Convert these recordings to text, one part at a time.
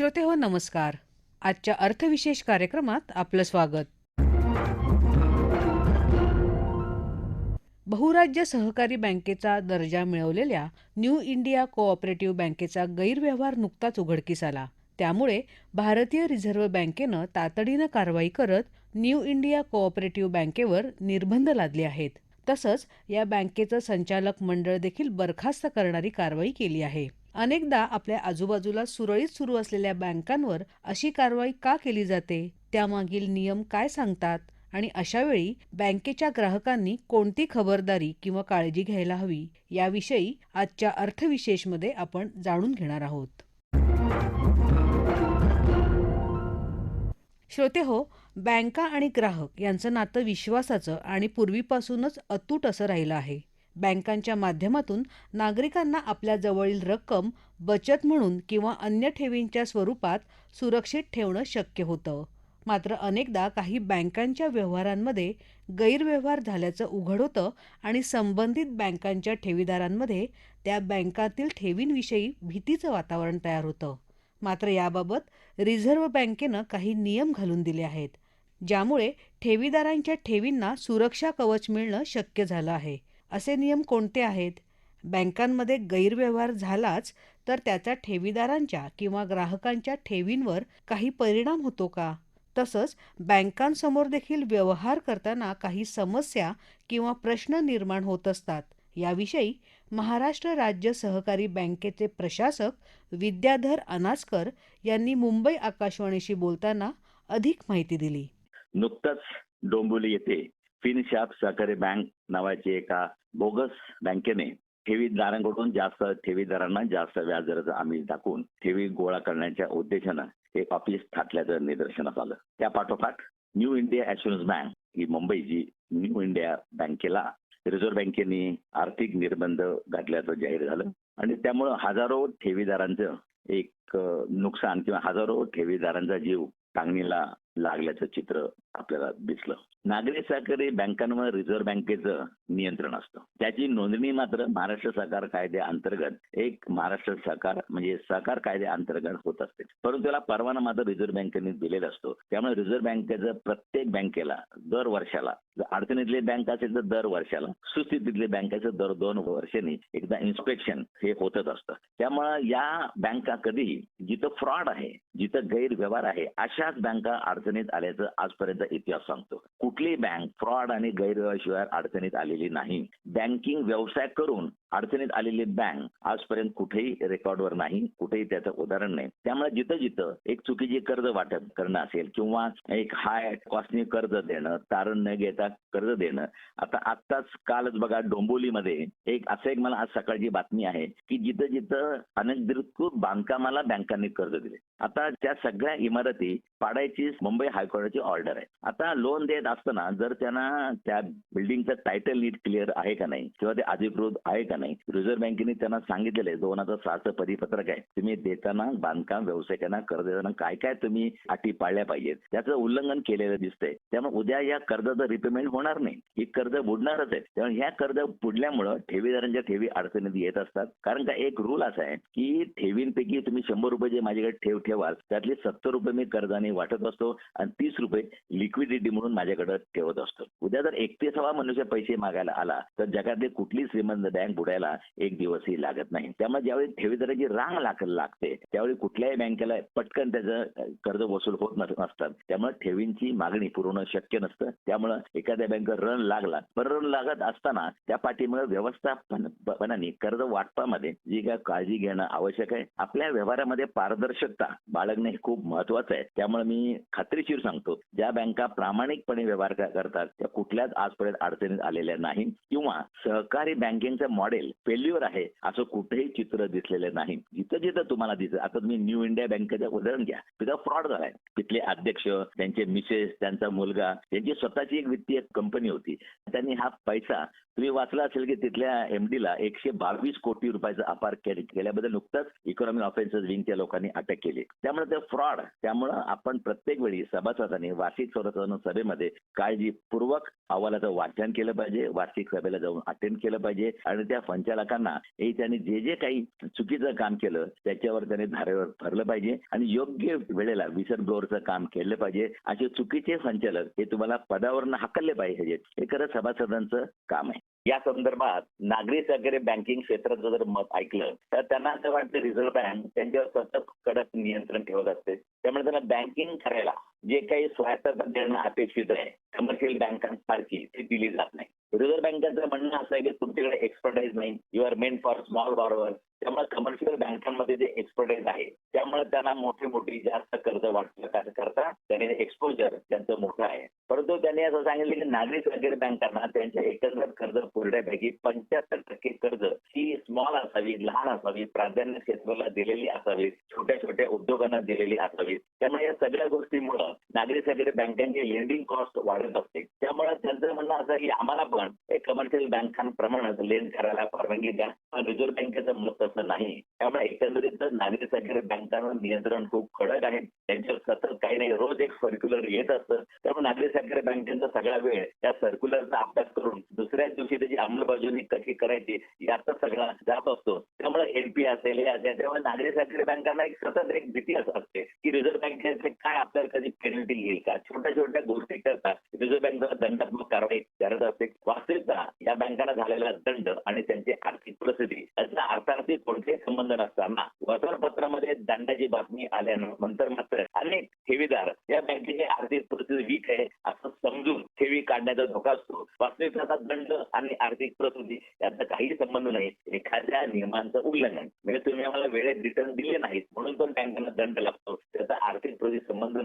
श्रोते हो नमस्कार. आजच्या अर्थविशेष कार्यक्रमात आपलं स्वागत. बहुराज्य सहकारी बँकेचा दर्जा मिळवलेल्या न्यू इंडिया कोऑपरेटिव्ह बँकेचा गैरव्यवहार नुकताच उघडकीस आला. त्यामुळे भारतीय रिझर्व्ह बँकेनं तातडीनं कारवाई करत न्यू इंडिया कोऑपरेटिव्ह बँकेवर निर्बंध लादले आहेत. तसंच या बँकेचं संचालक मंडळ देखील बरखास्त करणारी कारवाई केली आहे. अनेकदा आपल्या आजूबाजूला सुरळीत सुरू असलेल्या बँकांवर अशी कारवाई का केली जाते? त्यामागील नियम काय सांगतात? आणि अशावेळी बँकेच्या ग्राहकांनी कोणती खबरदारी किंवा काळजी घ्यायला हवी? याविषयी आजच्या अर्थविशेषमध्ये आपण जाणून घेणार आहोत. श्रोते हो बँका आणि ग्राहक यांचं नातं विश्वासाचं आणि पूर्वीपासूनच अतूट असं राहिलं आहे. बँकांच्या माध्यमातून नागरिकांना आपल्या जवळील रक्कम बचत म्हणून किंवा अन्य ठेवींच्या स्वरूपात सुरक्षित ठेवणं शक्य होतं. मात्र अनेकदा काही बँकांच्या व्यवहारांमध्ये गैरव्यवहार झाल्याचं उघड होतं आणि संबंधित बँकांच्या ठेवीदारांमध्ये त्या बँकातील ठेवींविषयी भीतीचं वातावरण तयार होतं. मात्र याबाबत रिझर्व्ह बँकेनं काही नियम घालून दिले आहेत ज्यामुळे ठेवीदारांच्या ठेवींना सुरक्षा कवच मिळणं शक्य झालं आहे. असे नियम कोणते आहेत? बँकांमध्ये गैरव्यवहार झालाच तर त्याचा ठेवीदारांच्या किंवा ग्राहकांच्या ठेवींवर काही परिणाम होतो का? तसंच बँकांसमोर देखील व्यवहार करताना काही समस्या किंवा प्रश्न निर्माण होत असतात. याविषयी महाराष्ट्र राज्य सहकारी बँकेचे प्रशासक विद्याधर अनासकर यांनी मुंबई आकाशवाणीशी बोलताना अधिक माहिती दिली. नुकतंच डोंबिवली येथे फिनशाप सहकारी बँक नावाची एका बोगस बँकेने ठेवीदारांकडून जास्त ठेवीदारांना जास्त व्याजदराचं आम्ही दाखवून ठेवी गोळा करण्याच्या उद्देशानं हे ऑफिस थाटल्याचं निदर्शनास आलं. त्या पाठोपाठ न्यू इंडिया ॲश्युरन्स बँक ही मुंबईची न्यू इंडिया बँकेला रिझर्व्ह बँकेने आर्थिक निर्बंध घातल्याचं जाहीर झालं. आणि त्यामुळं हजारो ठेवीदारांचं एक नुकसान किंवा हजारो ठेवीदारांचा जीव टांगणीला लागल्याचं चित्र आपल्याला दिसलं. नागरी सहकारी बँकांवर रिझर्व्ह बँकेचं नियंत्रण असतं. त्याची नोंदणी मात्र महाराष्ट्र सहकार कायद्या अंतर्गत एक महाराष्ट्र सहकार म्हणजे सहकार कायद्या अंतर्गत होत असते. परंतु त्याला परवाना मात्र रिझर्व्ह बँकेने दिलेला असतो. त्यामुळे रिझर्व्ह बँकेचं प्रत्येक बँकेला दर वर्षाला अडचणीतली बँक असेल तर दर वर्षाला सुस्थितीतली बँकेचं दर दोन वर्षांनी एकदा इन्स्पेक्शन हे होतच असतं. त्यामुळे या बँका कधीही जिथं फ्रॉड आहे जिथं गैरव्यवहार आहे अशाच बँका अडचणीत आल्याचं आजपर्यंत इतिहास सांगतो. कुठलीही बँक फ्रॉड आणि गैरव्यवहारशिवाय अडचणीत आलेली नाही. बँकिंग व्यवसाय करून अडचणीत आलेली बँक आजपर्यंत कुठेही रेकॉर्डवर नाही कुठेही त्याचं उदाहरण नाही. त्यामुळे जिथं जिथं एक चुकीची कर्ज वाटप करणं असेल किंवा एक हाय कॉस्टने कर्ज देणं तारण न घेता कर्ज देणं आता आत्ताच कालच बघा डोंबोलीमध्ये एक असं एक मला आज सकाळची बातमी आहे की जिथं जिथं अनधिकृत बांधकामाला बँकांनी कर्ज दिले. आता त्या सगळ्या इमारती पाडायची मुंबई हायकोर्टाची ऑर्डर आहे. आता लोन देत असताना जर त्यांना त्या बिल्डिंगचं टायटल नीट क्लिअर आहे का नाही किंवा ते अधिकृत आहे का नाही रिझर्व्ह बँकेने त्यांना सांगितलेलं आहे दोन हजार सहाचं परिपत्रक आहे. तुम्ही देताना बांधकाम व्यावसायिकांना कर्ज देताना काय काय तुम्ही अटी पाळल्या पाहिजेत त्याचं उल्लंघन केलेलं दिसतंय. त्यामुळे उद्या या कर्जाचं रिपेमेंट होणार नाही. ही कर्ज बुडणारच आहे. त्यामुळे ह्या कर्ज बुडल्यामुळं ठेवीदारांच्या ठेवी अडचणीत येत असतात. कारण का एक रूल असा आहे की ठेवींपैकी तुम्ही शंभर रुपये जे माझ्याकडे ठेव ठेवाल. त्यातले सत्तर रुपये मी कर्जाने वाटत असतो आणि तीस रुपये लिक्विडिटी म्हणून माझ्याकडे ठेवत असतो. उद्या जर एकतीसावा मनुष्य पैसे मागायला आला तर जगातली कुठली श्रीमंत बँक बुडायला एक दिवसही लागत नाही. त्यामुळे ज्यावेळी ठेवीदाराची रांग लागते त्यावेळी कुठल्याही बँकेला पटकन त्याचं कर्ज वसूल होत नसतात त्यामुळे ठेवींची मागणी पुरवणं शक्य नसतं. त्यामुळे एखाद्या बँक रन लागला पण रण लागत असताना त्या पाठीमुळे व्यवस्थापनाने कर्ज वाटपामध्ये जी काय काळजी घेणं आवश्यक आहे आपल्या व्यवहारामध्ये पारदर्शकता बाळगणं हे खूप महत्वाचं आहे. त्यामुळे मी खात्रीशीर सांगतो ज्या बँका प्रामाणिकपणे व्यवहार करतात त्या कुठल्याच आजपर्यंत अडचणीत आलेल्या नाही किंवा सहकारी बँकिंगचं मॉडेल फेल्युअर आहे असं कुठेही चित्र दिसलेलं नाही. जिथं जिथं तुम्हाला दिसत आता तुम्ही न्यू इंडिया बँकेचं उदाहरण घ्या. तिथं फ्रॉड झालाय. तिथले अध्यक्ष त्यांचे मिसेस त्यांचा मुलगा यांची स्वतःची एक वित्तीय कंपनी होती. त्यांनी हा पैसा तुम्ही वाचला असेल की तिथल्या एमडीला एकशे बावीस कोटी रुपयाचा अपार केल्याबद्दल नुकताच इकॉनॉमिक ऑफेन्सेस विंगच्या लोकांनी अटक केली. त्यामुळे ते फ्रॉड त्यामुळं आपण प्रत्येक वेळी सभासदांनी वार्षिक सर्वसाधारण सभेमध्ये काळजीपूर्वक अहवालाचं वाचन केलं पाहिजे. वार्षिक सभेला जाऊन अटेंड केलं पाहिजे. आणि त्या संचालकांना हे त्यांनी जे जे काही चुकीचं काम केलं त्याच्यावर त्याने धारेवर ठरलं पाहिजे. आणि योग्य वेळेला विसर ब्लोअरचं काम केलं पाहिजे. असे चुकीचे संचालक हे तुम्हाला पदावरनं हाकलले पाहिजे. हे खरं सभासदांचं काम आहे. या संदर्भात नागरी सहकारी बँकिंग क्षेत्राचं जर मत ऐकलं तर त्यांना असं वाटतं रिझर्व्ह बँक त्यांच्यावर सतत कडक नियंत्रण ठेवत असते. त्यामुळे त्यांना बँकिंग करायला जे काही स्वायत्तता देणं अपेक्षित आहे कमर्शियल बँकांसारखी ती दिली जात नाही. रिझर्व्ह बँकेचं म्हणणं असं आहे की तुमच्याकडे एक्सपर्टाईज नाही you are meant for small borrower त्यामुळे कमर्शियल बँकांमध्ये जे एक्सपर्टाईज आहे त्यामुळे त्यांना मोठी मोठी जास्त कर्ज वाटण्याकरता त्यांनी एक्सपोजर त्यांचं मोठं आहे. त्यांनी असं सांगितलं की नागरी सहकारी बँकांना त्यांच्या एकंदर कर्ज पुरण्यापैकी पंच्याहत्तर टक्के कर्ज ही स्मॉल असावी लहान असावी प्राधान्य क्षेत्राला दिलेली असावी छोट्या छोट्या उद्योगांना दिलेली असावी. त्यामुळे या सगळ्या गोष्टीमुळं नागरी सहकारी बँकांची लेंडिंग कॉस्ट वाढत असते. त्यामुळे त्यांचं म्हणणं असं की आम्हाला पण कमर्शियल बँकांप्रमाणेच लेन करायला परवानगी द्या. पण रिझर्व्ह बँकेचं मत तसं नाही. त्यामुळे एकंदरीत नागरी सहकारी बँकांवर नियंत्रण खूप कडक आहे. त्यांच्यावर सतत काही नाही रोज एक सर्क्युलर येत असतं. त्यामुळे नागरी सहकारी बँकेचा सगळा वेळ त्या सर्क्युलरचा अभ्यास करून दुसऱ्याच दिवशी त्याची अंमलबजावणी कशी करायची याचा सगळा जात असतो. त्यामुळे एनपी असेल हे असेल त्यामुळे नागरी सहकारी बँकांना एक सतत एक भीती असं असते की रिझर्व्ह बँकेचे काय आपल्याला कधी पेनल्टी येईल का? छोट्या छोट्या गोष्टी करतात. रिझर्व्ह बँक दंडात्मक कारवाई करत असते वास्तविकता या बँकांना झालेला दंड आणि त्यांची आर्थिक परिस्थिती याचा अर्थार्थी कोणतेही संबंध नसताना वर्तमानपत्रामध्ये दंडाची बातमी आल्यानंतर मात्र अनेक ठेवीदार या बँकेची आर्थिक परिस्थिती वीक आहे असं समजून ठेवी काढण्याचा धोका असतो. वास्तविकता दंड आणि आर्थिक परिस्थिती याचा काही संबंध नाही. एखाद्या नियमांचं उल्लंघन. म्हणजे तुम्ही आम्हाला वेळेत रिटर्न दिले नाहीत म्हणून पण बँकांना दंड लागतो. त्याचा आर्थिक परिस्थिती संबंध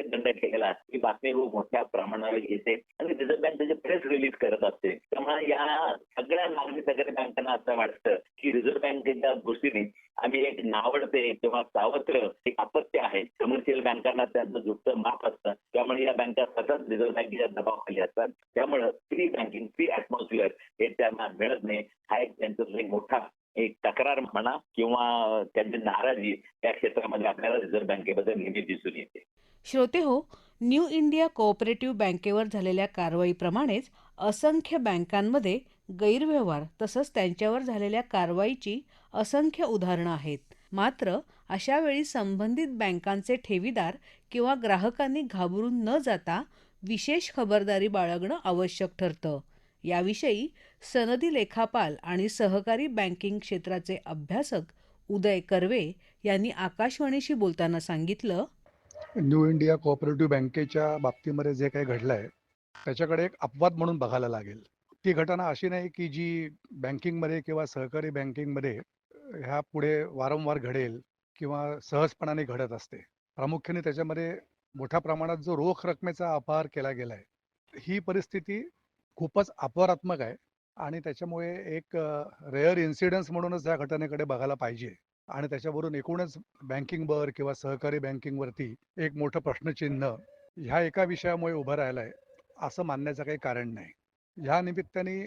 नसताना दंड केलेला ही बातमी खूप मोठ्या प्रमाणावर येते आणि रिझर्व्ह बँक त्याचे प्रेस रिलीज करत असते. त्यामुळे या सगळ्या नागरिक सगळ्या बँकांना असं वाटतं की रिझर्व्ह बँकेच्या दृष्टीने आम्ही एक नावडते किंवा सावत्र एक अपत्य आहे. कमर्शियल बँकांना त्यांचं जुक्त माफ असतं. त्यामुळे या बँका सतत रिझर्व्ह बँकेच्या दबावाखाली असतात. त्यामुळे फ्री बँकिंग फ्री अॅटमॉस्फिअर हे त्यांना मिळत नाही. हा एक त्यांचा एक मोठा एक तक्रार म्हणा किंवा त्यांची नाराजी त्या क्षेत्रामध्ये आपल्याला रिझर्व्ह बँकेबद्दल नेहमी दिसून येते. श्रोते हो न्यू इंडिया कोऑपरेटिव्ह बँकेवर झालेल्या कारवाईप्रमाणेच असंख्य बँकांमध्ये गैरव्यवहार तसंच त्यांच्यावर झालेल्या कारवाईची असंख्य उदाहरणं आहेत. मात्र अशावेळी संबंधित बँकांचे ठेवीदार किंवा ग्राहकांनी घाबरून न जाता विशेष खबरदारी बाळगणं आवश्यक ठरतं. याविषयी सनदी लेखापाल आणि सहकारी बँकिंग क्षेत्राचे अभ्यासक उदय कर्वे यांनी आकाशवाणीशी बोलताना सांगितलं न्यू इंडिया कोऑपरेटिव्ह बँकेच्या बाबतीमध्ये जे काही घडलं आहे त्याच्याकडे एक अपवाद म्हणून बघायला लागेल. ती घटना अशी नाही की जी बँकिंगमध्ये किंवा सहकारी बँकिंगमध्ये ह्या पुढे वारंवार घडेल किंवा सहजपणाने घडत असते. प्रामुख्याने त्याच्यामध्ये मोठ्या प्रमाणात जो रोख रकमेचा अपहार केला गेला आहे ही परिस्थिती खूपच अपवादात्मक आहे आणि त्याच्यामुळे एक रेअर इन्सिडन्स म्हणूनच या घटनेकडे बघायला पाहिजे. आणि त्याच्यावरून एकूणच बँकिंगवर किंवा सहकारी बँकिंगवरती एक मोठं प्रश्नचिन्ह ह्या एका विषयामुळे उभं राहिलं आहे असं मानण्याचं काही कारण नाही. ह्या निमित्ताने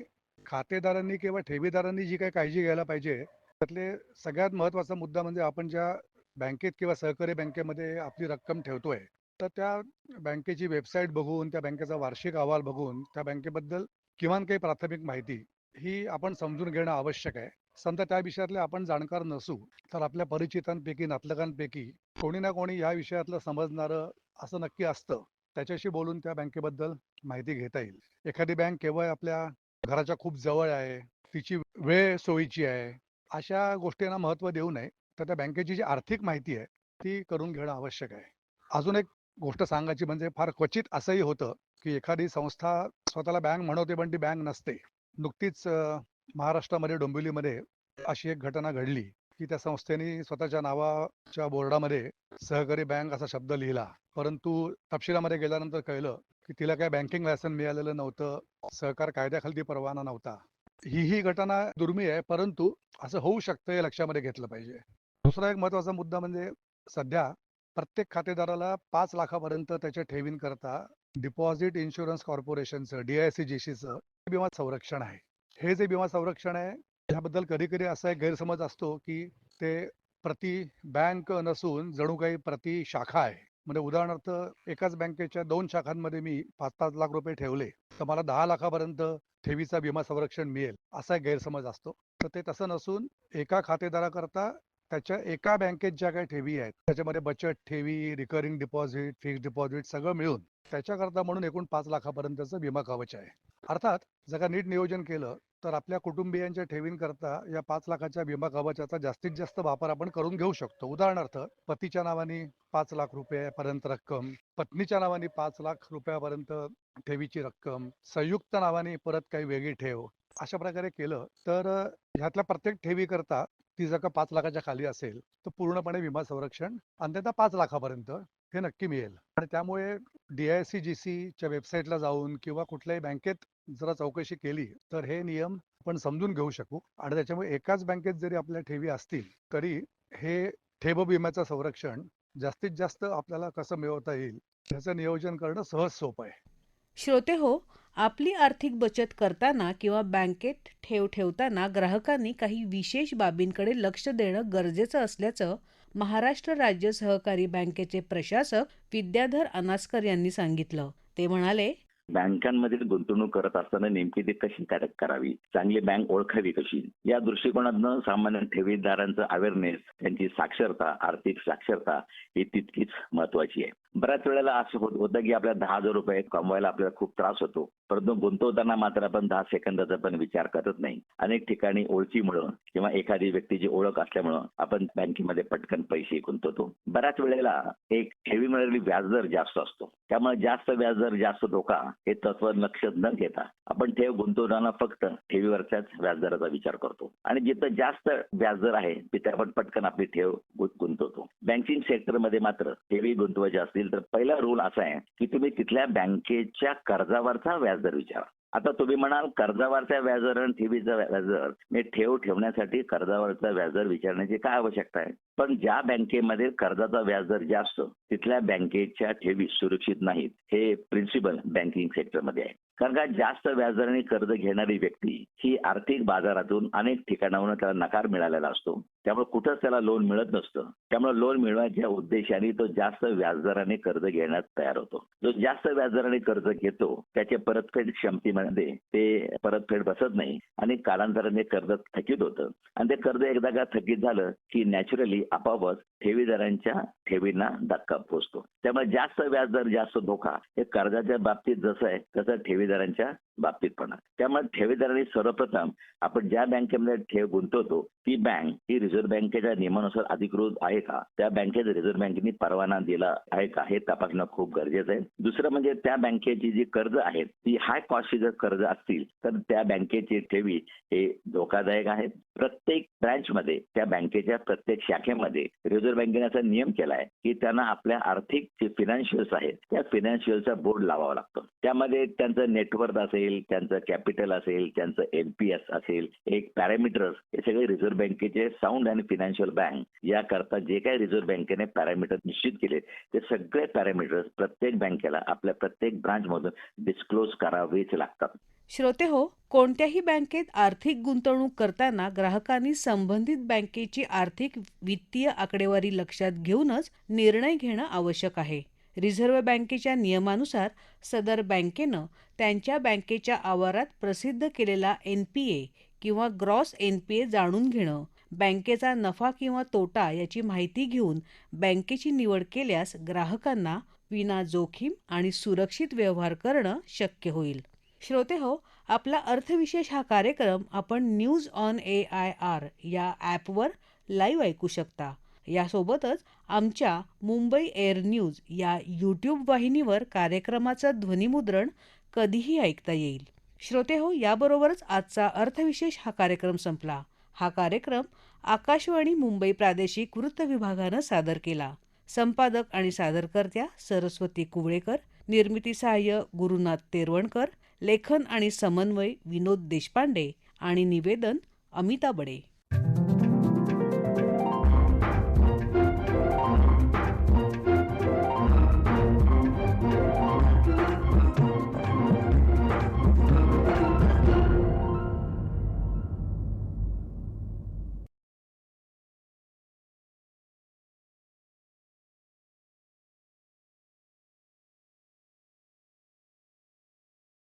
खातेदारांनी किंवा ठेवीदारांनी जी काही काळजी घ्यायला पाहिजे त्यातले सगळ्यात महत्त्वाचा मुद्दा म्हणजे आपण ज्या बँकेत किंवा सहकारी बँकेमध्ये आपली रक्कम ठेवतोय तर त्या बँकेची वेबसाईट बघून त्या बँकेचा वार्षिक अहवाल बघून त्या बँकेबद्दल किमान काही प्राथमिक माहिती ही आपण समजून घेणं आवश्यक आहे. संत त्या विषयातले आपण जाणकार नसू तर आपल्या परिचितांपैकी नातलगांपैकी कोणी ना कोणी या विषयातलं समजणारं असं नक्की असतं. त्याच्याशी बोलून त्या बँकेबद्दल माहिती घेता येईल. एखादी बँक केवळ आपल्या घराच्या खूप जवळ आहे तिची वेळ सोयीची आहे अशा गोष्टींना महत्त्व देऊ नये तर त्या बँकेची जी आर्थिक माहिती आहे ती करून घेणं आवश्यक आहे. अजून एक गोष्ट सांगायची म्हणजे फार क्वचित असंही होतं की एखादी संस्था स्वतःला बँक म्हणवते पण ती बँक नसते. नुकतीच महाराष्ट्रामध्ये डोंबिवलीमध्ये अशी एक घटना घडली की त्या संस्थेने स्वतःच्या नावाच्या बोर्डामध्ये सहकारी बँक असा शब्द लिहिला. परंतु तपशिलामध्ये गेल्यानंतर कळलं की तिला काय बँकिंग लायसन मिळालेलं नव्हतं सहकार कायद्याखाली परवाना नव्हता. ही ही घटना दुर्मिळ आहे परंतु असं होऊ शकतं हे लक्षामध्ये घेतलं पाहिजे. दुसरा एक महत्त्वाचा मुद्दा म्हणजे सध्या प्रत्येक खातेदाराला पाच लाखापर्यंत त्याच्या ठेवींकरता डिपॉझिट इन्शुरन्स कॉर्पोरेशनचं डीआयसी जीसीचं विमा संरक्षण आहे. हे जे विमा संरक्षण आहे त्याबद्दल कधी कधी असा एक गैरसमज असतो की ते प्रति बँक नसून जणू काही प्रति शाखा आहे. म्हणजे उदाहरणार्थ एकाच बँकेच्या दोन शाखांमध्ये मी पाच पाच लाख रुपये ठेवले तर मला दहा लाखापर्यंत ठेवीचा विमा संरक्षण मिळेल असा एक गैरसमज असतो. तर ते तसं नसून एका खातेदाराकरता त्याच्या एका बँकेत ज्या काही ठेवी आहेत त्याच्यामध्ये बचत ठेवी रिकरिंग डिपॉझिट फिक्स डिपॉझिट सगळं मिळून त्याच्याकरता म्हणून एकूण पाच लाखापर्यंतचं विमा कवच आहे. अर्थात जर का नीट नियोजन केलं तर आपल्या कुटुंबियांच्या ठेवींकरता या पाच लाखाच्या विमा कवचाचा जास्तीत जास्त वापर आपण करून घेऊ शकतो. उदाहरणार्थ पतीच्या नावाने पाच लाख रुपयापर्यंत रक्कम पत्नीच्या नावाने पाच लाख रुपयापर्यंत ठेवीची रक्कम संयुक्त नावाने परत काही वेगळी ठेव अशा प्रकारे केलं तर ह्यातल्या प्रत्येक ठेवीकरता ती जर का पाच लाखाच्या खाली असेल तर पूर्णपणे विमा संरक्षण अन्यथा पाच लाखापर्यंत हे नक्की मिळेल. आणि त्यामुळे डीआयसी जी सीच्या वेबसाईटला जाऊन किंवा कुठल्याही बँकेत जरा चौकशी केली तर हे नियम आपण समजून घेऊ शकू. आणि त्याच्यामुळे एकाच बँकेत जरी आपल्या ठेवी असतील तरी हे ठेव विम्याचं संरक्षण जास्तीत जास्त आपल्याला कसं मिळवता येईल याचं नियोजन करणं सहज सोपं आहे. श्रोते हो आपली आर्थिक बचत करताना किंवा बँकेत ठेव ठेवताना ग्राहकांनी काही विशेष बाबींकडे लक्ष देणं गरजेचं असल्याचं महाराष्ट्र राज्य सहकारी बँकेचे प्रशासक विद्याधर अनास्कर यांनी सांगितलं. ते म्हणाले बँकांमध्ये गुंतवणूक करत असताना नेमकी ती कशी कार्यक करावी? चांगली बँक ओळखावी कशी? या दृष्टिकोनातनं सामान्य ठेवीदारांचं अवेअरनेस त्यांची साक्षरता आर्थिक साक्षरता ही तितकीच महत्वाची आहे. बऱ्याच वेळेला असं होत होतं की आपल्या दहा हजार रुपये कमवायला आपल्याला खूप त्रास होतो. परंतु गुंतवताना मात्र आपण दहा सेकंदाचा पण विचार करत नाही. अनेक ठिकाणी ओळखीमुळं किंवा एखादी व्यक्तीची ओळख असल्यामुळं आपण बँकेमध्ये पटकन पैसे गुंतवतो. बऱ्याच वेळेला एक ठेवी मिळालेली व्याजदर जास्त असतो. त्यामुळे जास्त व्याजदर जास्त धोका हे तत्व लक्षात न घेता आपण ठेव गुंतवताना फक्त ठेवीवरच्याच व्याजदराचा विचार करतो. आणि जिथं जास्त व्याजदर आहे तिथे आपण पटकन आपली ठेव गुंतवतो. बँकिंग सेक्टरमध्ये मात्र ठेवी गुंतवायची असतील तर पहिला रूल असा आहे की तुम्ही तिथल्या बँकेच्या कर्जावरचा व्याजदर विचारा. आता तुम्ही म्हणाल कर्जावरचा व्याजदर आणि ठेवीचा व्याजदर. मी ठेव ठेवण्यासाठी कर्जावरचा व्याजदर विचारण्याची काय आवश्यकता आहे? पण ज्या बँकेमध्ये कर्जाचा व्याजदर जास्त तिथल्या बँकेच्या ठेवी सुरक्षित नाहीत. हे प्रिन्सिपल बँकिंग सेक्टरमध्ये आहे. कारण का जास्त व्याजदराने कर्ज घेणारी व्यक्ती ही आर्थिक बाजारातून अनेक ठिकाणाहून त्याला नकार मिळालेला असतो. त्यामुळे कुठंच त्याला लोन मिळत नसतं. त्यामुळे लोन मिळवायच्या उद्देशाने तो जास्त व्याजदराने कर्ज घेण्यास तयार होतो. जो जास्त व्याजदराने कर्ज घेतो त्याच्या परतफेड क्षमतेमध्ये ते परतफेड बसत नाही आणि कालांतराने कर्ज थकीत होतं. आणि ते कर्ज एकदा का थकीत झालं की नॅचरली आपोआपच ठेवीदारांच्या ठेवींना धक्का पोचतो. त्यामुळे जास्त व्याजदर जास्त धोका हे कर्जाच्या बाबतीत जसं आहे तसं ठेवीदारांच्या बाबतीत पण त्यामुळे ठेवीदारांनी सर्वप्रथम आपण ज्या बँकेमध्ये ठेव गुंतवतो ती बँक ही रिझर्व्ह बँकेच्या नियमानुसार अधिकृत आहे का? त्या बँकेत रिझर्व्ह बँकेने परवाना दिला आहे का हे तपासणं खूप गरजेचं आहे. दुसरं म्हणजे त्या बँकेची जी कर्ज आहेत ती हाय कॉस्टची जर कर्ज असतील तर त्या बँकेची ठेवी हे धोकादायक आहेत. प्रत्येक ब्रँचमध्ये त्या बँकेच्या प्रत्येक शाखेमध्ये रिझर्व्ह बँकेने असा नियम केला आहे की त्यांना आपल्या आर्थिक जे फिनान्शियल्स आहेत त्या फिनान्शियलचा बोर्ड लावावा लागतो. त्यामध्ये त्यांचं नेटवर्क असेल त्यांचं कॅपिटल असेल त्यांचं एनपीएस असेल एक पॅरामीटर्स हे सगळे रिझर्व्ह बँकेचे साऊंड आणि फिनान्शियल बँक याकरता जे काही रिझर्व्ह बँकेने पॅरामीटर निश्चित केले ते सगळे पॅरामीटर्स प्रत्येक बँकेला आपल्या प्रत्येक ब्रांचमधून डिस्क्लोज करावेच लागतात. श्रोते हो कोणत्याही बँकेत आर्थिक गुंतवणूक करताना ग्राहकांनी संबंधित बँकेची आर्थिक वित्तीय आकडेवारी लक्षात घेऊनच निर्णय घेणं आवश्यक आहे. रिझर्व्ह बँकेच्या नियमानुसार सदर बँकेनं त्यांच्या बँकेच्या आवारात प्रसिद्ध केलेला एन पी ए किंवा ग्रॉस एन पी ए जाणून घेणं बँकेचा नफा किंवा तोटा याची माहिती घेऊन बँकेची निवड केल्यास ग्राहकांना विना जोखीम आणि सुरक्षित व्यवहार करणं शक्य होईल. श्रोते हो आपला अर्थविशेष हा कार्यक्रम आपण news on A I R या ॲपवर लाईव्ह ऐकू शकता. यासोबतच आमच्या मुंबई एअर न्यूज या यूट्यूब वाहिनीवर कार्यक्रमाचं ध्वनिमुद्रण कधीही ऐकता येईल. श्रोते हो याबरोबरच आजचा अर्थविशेष हा कार्यक्रम संपला. हा कार्यक्रम आकाशवाणी मुंबई प्रादेशिक वृत्त विभागानं सादर केला. संपादक आणि सादरकर्त्या सरस्वती कुवळेकर निर्मिती सहाय्य गुरुनाथ तेरवणकर लेखन आणि समन्वय विनोद देशपांडे आणि निवेदन अमिता बडे.